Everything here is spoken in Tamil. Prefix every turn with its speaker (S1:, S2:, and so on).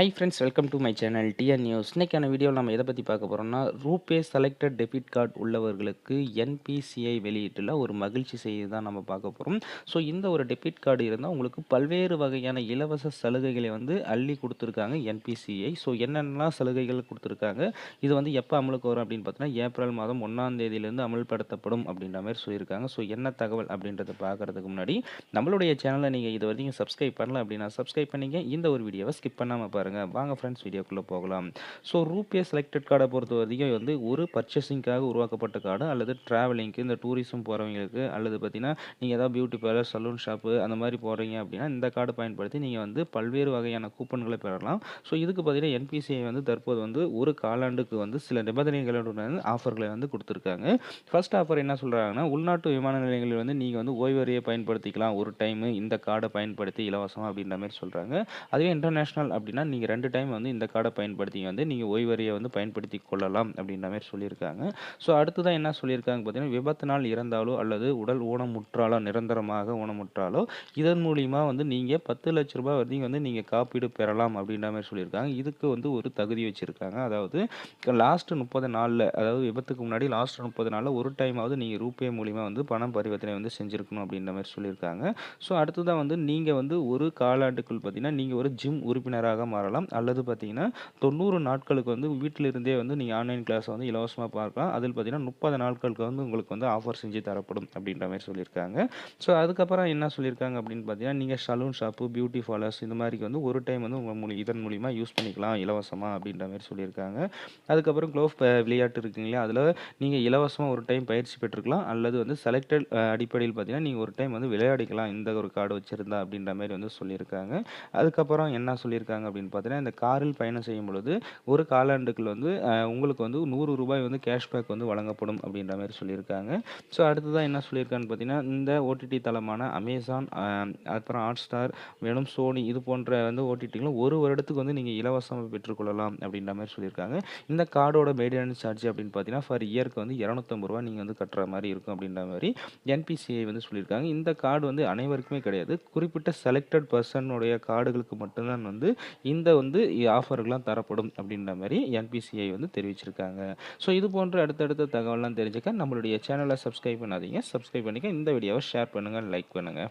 S1: Hi friends welcome to my channel TN news இன்றைக்கான வீடியோவில் நம்ம எதை பற்றி பார்க்க போகிறோம்னா ரூபே செலக்டட் டெபிட் கார்டு உள்ளவர்களுக்கு என்பிசிஐ வெளியீட்டில் ஒரு மகிழ்ச்சி செய்தி தான் நம்ம பார்க்க போகிறோம் ஸோ இந்த ஒரு டெபிட் கார்டு இருந்தால் உங்களுக்கு பல்வேறு வகையான இலவச சலுகைகளை வந்து அள்ளி கொடுத்துருக்காங்க என்பிசிஐ ஸோ என்னென்னலாம் சலுகைகள் கொடுத்துருக்காங்க? இது வந்து எப்போ அமலுக்கு வரும் அப்படின்னு பார்த்தீங்கன்னா ஏப்ரல் மாதம் ஒன்றாம் தேதியிலேருந்து அமல்படுத்தப்படும் அப்படின்ற மாதிரி சொல்லியிருக்காங்க. ஸோ என்ன தகவல் அப்படின்றத பார்க்குறதுக்கு முன்னாடி நம்மளுடைய சேனலை நீங்கள் இது வரைக்கும் சப்ஸ்கிரைப் பண்ணல அப்படின்னா சப்ஸ்கிரைப் பண்ணிங்க. இந்த ஒரு வீடியோவை ஸ்கிப் பண்ணாமல் பாருங்கள் வாங்க ஃப்ரெண்ட்ஸ் வீடியோக்குள்ளே போகலாம். ஸோ ரூபே செலக்டட் கார்டை பொறுத்த வரைக்கும் வந்து ஒரு பர்ச்சேசிங்காக உருவாக்கப்பட்ட கார்டு அல்லது ட்ராவலிங்க்கு இந்த டூரிசம் போகிறவங்களுக்கு அல்லது பார்த்தீங்கன்னா நீங்கள் ஏதாவது பியூட்டி பார்லர் சலூன் ஷாப்பு அந்த மாதிரி போகிறீங்க அப்படின்னா இந்த கார்டு பயன்படுத்தி நீங்கள் வந்து பல்வேறு வகையான கூப்பன்களை பெறலாம். ஸோ இதுக்கு பார்த்தீங்கன்னா என்பிசிஐ வந்து தற்போது வந்து ஒரு காலாண்டுக்கு வந்து சில நிபந்தனைகளுடன் ஆஃபர்களை வந்து கொடுத்துருக்காங்க. ஃபர்ஸ்ட் ஆஃபர் என்ன சொல்கிறாங்கன்னா உள்நாட்டு விமான நிலையங்களில் வந்து நீங்கள் வந்து ஓய்வறியை பயன்படுத்திக்கலாம். ஒரு டைமு இந்த கார்டை பயன்படுத்தி இலவசமாக அப்படின்ற மாதிரி சொல்கிறாங்க அதுவே இன்டர்நேஷ்னல் அப்படின்னா நீங்கள் ரெண்டு டைம் வந்து இந்த கார்டை பயன்படுத்தி வந்து நீங்கள் ஓய்வறியை வந்து பயன்படுத்தி கொள்ளலாம் அப்படின்ற மாதிரி சொல்லியிருக்காங்க. ஸோ அடுத்ததான் என்ன சொல்லியிருக்காங்க பார்த்தீங்கன்னா விபத்தினால் இறந்தாலோ அல்லது உடல் ஊனமுற்றாலோ நிரந்தரமாக ஊனமுற்றாலோ இதன் மூலிமா வந்து நீங்கள் பத்து லட்ச ரூபாய் வரைக்கும் வந்து நீங்கள் காப்பீடு பெறலாம் அப்படின்ற மாதிரி சொல்லியிருக்காங்க. இதுக்கு வந்து ஒரு தகுதி வச்சுருக்காங்க. அதாவது லாஸ்ட்டு முப்பது நாளில் அதாவது விபத்துக்கு முன்னாடி லாஸ்ட் முப்பது நாளில் ஒரு டைமாவது நீங்கள் ரூபே மூலிமா வந்து பணம் பரிவர்த்தனை வந்து செஞ்சுருக்கணும் அப்படின்ற மாதிரி சொல்லியிருக்காங்க. ஸோ அடுத்ததான் வந்து நீங்கள் வந்து ஒரு காலாண்டுக்குள் பார்த்தீங்கன்னா நீங்கள் ஒரு ஜிம் உறுப்பினராக மாறலாம் அல்லது பார்த்தீங்கன்னா தொண்ணூறு நாட்களுக்கு வந்து வீட்டிலிருந்தே வந்து நீங்கள் ஆன்லைன் கிளாஸை வந்து இலவசமாக பார்க்கலாம். அதில் பார்த்தீங்கன்னா முப்பது நாட்களுக்கு வந்து உங்களுக்கு வந்து ஆஃபர் செஞ்சு தரப்படும் அப்படின்ற மாதிரி சொல்லியிருக்காங்க. ஸோ அதுக்கப்புறம் என்ன சொல்லியிருக்காங்க அப்படின்னு பார்த்தீங்கன்னா நீங்கள் சலூன் ஷாப்பு பியூட்டி பார்லர்ஸ் இந்த மாதிரி வந்து ஒரு டைம் வந்து உங்கள் மூலி இதன் மூலிமா யூஸ் பண்ணிக்கலாம் இலவசமாக அப்படின்ற மாதிரி சொல்லியிருக்காங்க. அதுக்கப்புறம் க்ளோவ் விளையாட்டு இருக்குங்களா அதில் நீங்கள் இலவசமாக ஒரு டைம் பயிற்சி பெற்றுக்கலாம். அல்லது வந்து செலக்டட் அடிப்படையில் பார்த்தீங்கன்னா நீங்கள் ஒரு டைம் வந்து விளையாடிக்கலாம். இந்த ஒரு கார்டு வச்சுருந்தா அப்படின்ற மாதிரி வந்து சொல்லியிருக்காங்க. அதுக்கப்புறம் என்ன சொல்லியிருக்காங்க அப்படின்னு பார்த்தீங்கன்னா இந்த காரில் பயணம் செய்யும் பொழுது ஒரு காலாண்டுக்குள் வந்து உங்களுக்கு வந்து நூறு ரூபாய் வந்து கேஷ்பேக் வந்து வழங்கப்படும் அப்படின்ற மாதிரி சொல்லியிருக்காங்க. ஸோ அடுத்ததாக என்ன சொல்லியிருக்கான்னு பார்த்தீங்கன்னா இந்த ஓடிடி தளமான அமேசான் அப்புறம் ஹாட் ஸ்டார் மேலும் சோனி இது போன்ற வந்து ஓடிடிகளும் ஒரு வருடத்துக்கு வந்து நீங்கள் இலவசமாக பெற்றுக்கொள்ளலாம் அப்படின்ற மாதிரி சொல்லியிருக்காங்க. இந்த கார்டோட மெயின்டெனன்ஸ் சார்ஜ் அப்படின்னு பார்த்தீங்கன்னா ஃபார் இயருக்கு வந்து இரநூத்தம்பது ரூபா நீங்கள் வந்து கட்டுற மாதிரி இருக்கும் அப்படின்ற மாதிரி என்பிசிஐ வந்து சொல்லியிருக்காங்க. இந்த கார்டு வந்து அனைவருக்குமே கிடையாது. குறிப்பிட்ட செலக்டட் பர்சனுடைய கார்டுகளுக்கு மட்டும்தான் வந்து இந்த இந்த வந்து ஆஃபர்கள்லாம் தரப்படும் அப்படின்ற மாதிரி என்பிசிஐ வந்து தெரிவிச்சிருக்காங்க. ஸோ இது போன்ற அடுத்தடுத்த தகவல்லாம் தெரிஞ்சுக்க நம்மளுடைய சேனலை சப்ஸ்கிரைப் பண்ணாதீங்க. சப்ஸ்கிரைப் பண்ணிக்க இந்த வீடியோவை ஷேர் பண்ணுங்கள் லைக் பண்ணுங்கள்